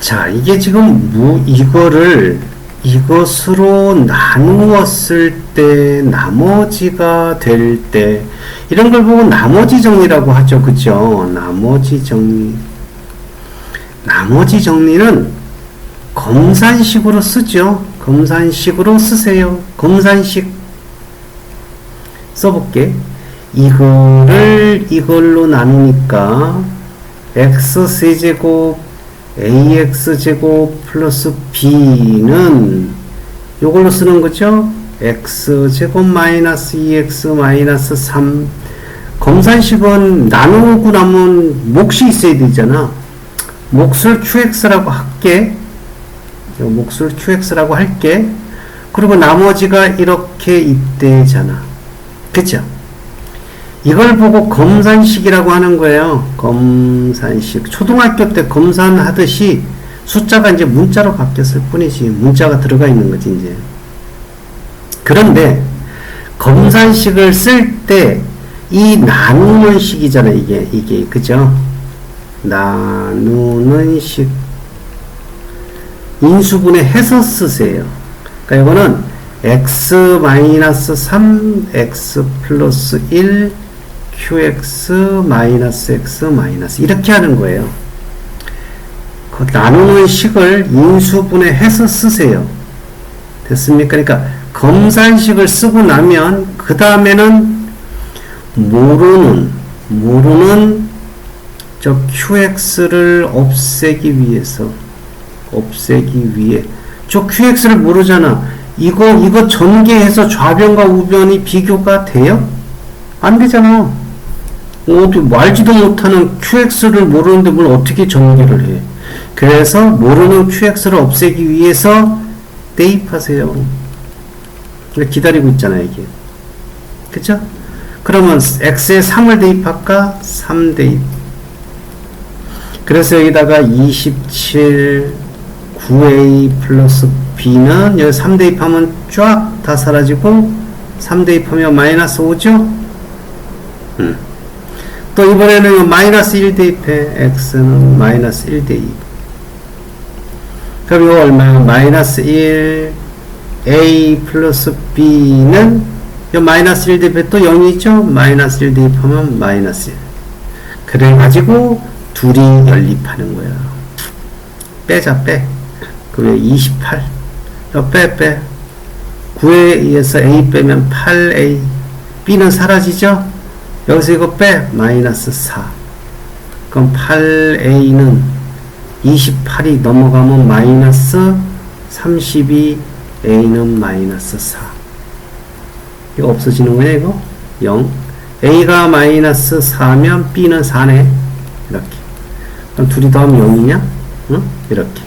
자, 이게 지금 무, 이거를 이것으로 나누었을 때, 나머지가 될 때, 이런 걸 보고 나머지 정리라고 하죠. 그죠? 나머지 정리. 나머지 정리는 검산식으로 쓰죠. 검산식으로 쓰세요. 검산식. 써볼게. 이거를 이걸로 나누니까 x 세제곱 ax 제곱 플러스 b는 요걸로 쓰는 거죠. x 제곱 마이너스 2x 마이너스 3 검산식은 나누고 나면 몫이 있어야 되잖아. 몫을 qx라고 할게. 요 몫을 qx라고 할게. 그리고 나머지가 이렇게 있대잖아. 그쵸? 이걸 보고 검산식이라고 하는 거예요. 검산식. 초등학교 때 검산하듯이 숫자가 이제 문자로 바뀌었을 뿐이지. 문자가 들어가 있는 거지, 이제. 그런데 검산식을 쓸 때 이 나누는 식이잖아, 이게. 이게. 그죠? 나누는 식. 인수분해 해서 쓰세요. 그러니까 이거는 x-3, x 플러스 1, qx 마이너스 x 마이너스 이렇게 하는 거예요. 그 나누는 식을 인수분해 해서 쓰세요. 됐습니까? 그러니까 검산식을 쓰고 나면 그 다음에는 모르는 모르는 저 qx를 없애기 위해서 없애기 위해 저 qx를 모르잖아. 이거 이거 전개해서 좌변과 우변이 비교가 돼요? 안 되잖아. 어떻게 말지도 못하는 QX를 모르는데 뭘 어떻게 전개를 해? 그래서 모르는 QX를 없애기 위해서 대입하세요. 기다리고 있잖아요, 이게. 그쵸? 그러면 X에 3을 대입할까? 3 대입. 그래서 여기다가 27, 9A 플러스 B는 여기 3 대입하면 쫙 다 사라지고 3 대입하면 마이너스 5죠? 음. 또 이번에는 마이너스 1 대입해. x는 마이너스 1 대입. 그럼 이거 얼마야? 마이너스 1 a 플러스 b는 이 마이너스 1 대입해 또 0이죠? 마이너스 1 대입하면 마이너스 1. 그래가지고 둘이 연립하는 거야. 빼자 빼. 그래 28. 어, 빼 빼. 9에 의해서 a 빼면 8a. b는 사라지죠? 여기서 이거 빼. 마이너스 4 그럼 8a는 28이 넘어가면 마이너스 32a는 마이너스 4 이거 없어지는 거야 이거? 0 a가 마이너스 4면 b는 4네. 이렇게. 그럼 둘이 더하면 0이냐? 응? 이렇게